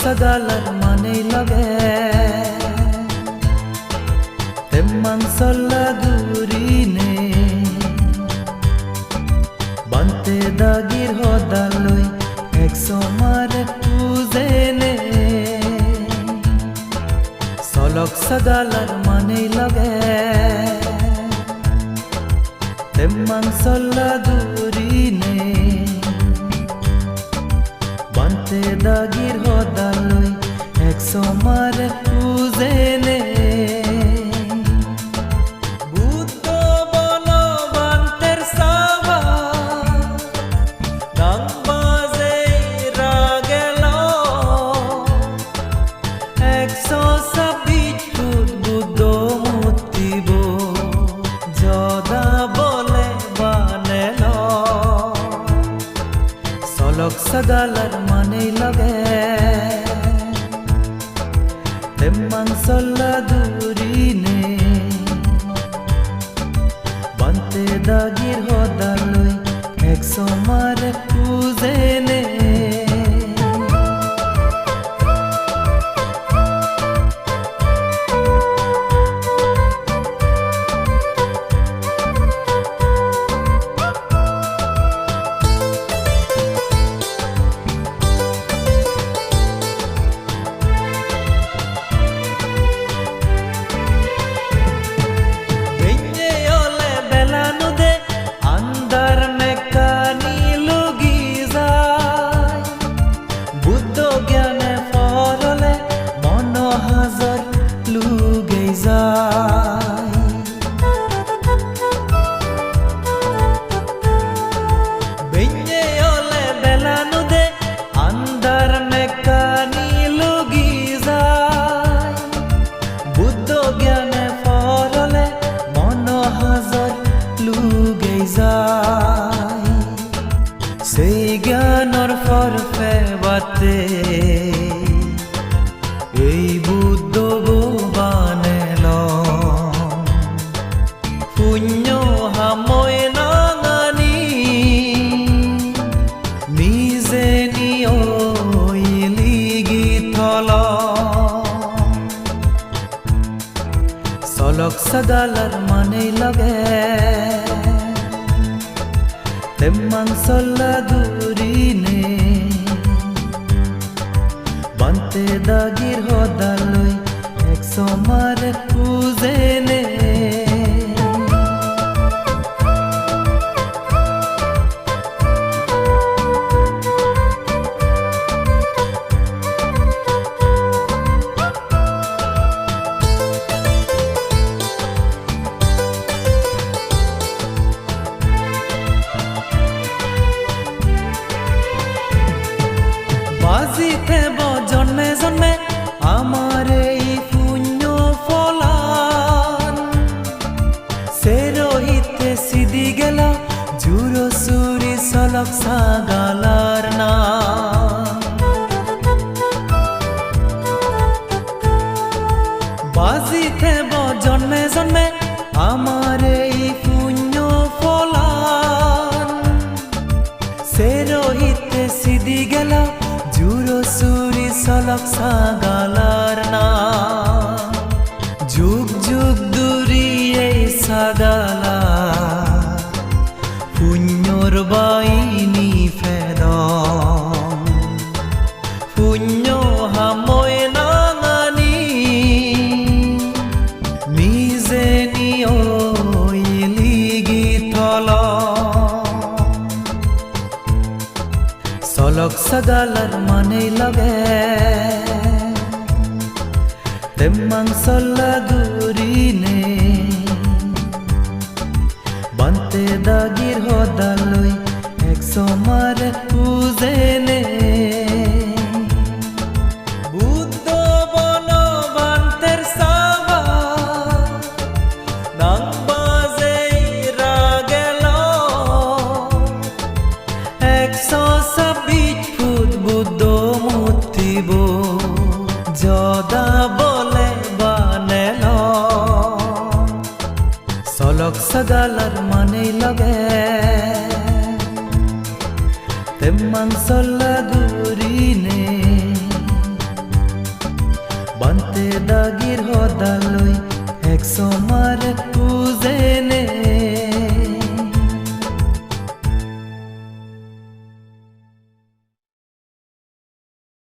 সগালার মানে লগে তেম্মান সল্লা গুরিনে বান্তে দাগির হদালই একশো মারে পুজেনে সলক সগালার মানে লগে তেম্মান সল্লা গুরিনে বান্তে দাগির হদালই একশো মারে পুজেনে বুদ্ধ তেম্মান সল্লা দূরিনে বান্তে দাগির হদালই এক মারে পুজেনে gusto. সলক সগালার মানে লগে তেম্মান সল্লা দূরিনে বান্তে দাগির হদালই সাগালার না বাজিতে জন্মে জন্মে আমার এই পুণ্য ফলান সে রহিতে সিদি গেল জুরো সুরি সলক সাগালার যুগ যুগ দূরি এই সাগালা সলক সগালার মানে লগে। তেম্মাং সল্লা গুরিনে বান্তে দাগির হদালই এক মারে man solla gurine bante dagir hodaloi